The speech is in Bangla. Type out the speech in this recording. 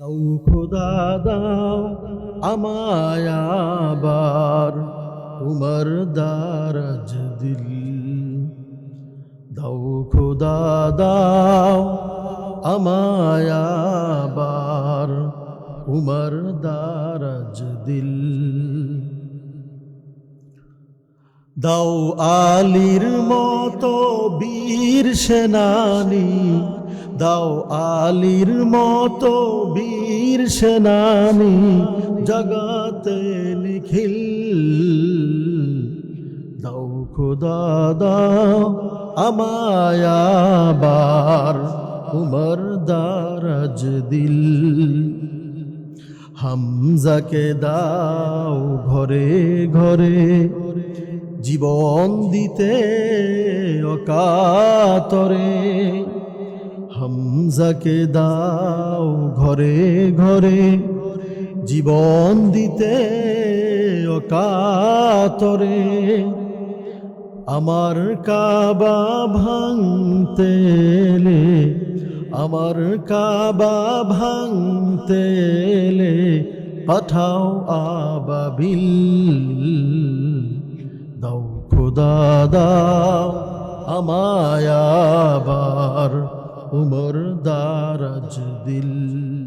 দাও খোদা, দাও আমায় উমর দারাজ দিল। দাও খোদা, দাও আমায় উমর দারাজ দিল। দাও আলীর মতো বীর সেনানি দাও আলীর মতো বীর সেনানি জগতে নিখিল। দাও খোদা, দাও আমায়াবার উমর দারাজ দিল। হামজাকে দাও ঘরে ঘরে জীবন দিতে অকাতরে। হামজাকে দাও ঘরে ঘরে, জীবন দিতে অকাতরে। আমার কাবা ভাঙতে আমার কাবা ভাঙতে পাঠাও আবাবিল। দাও খোদা, দাও আমায় আবার। উমর দারাজ দিল।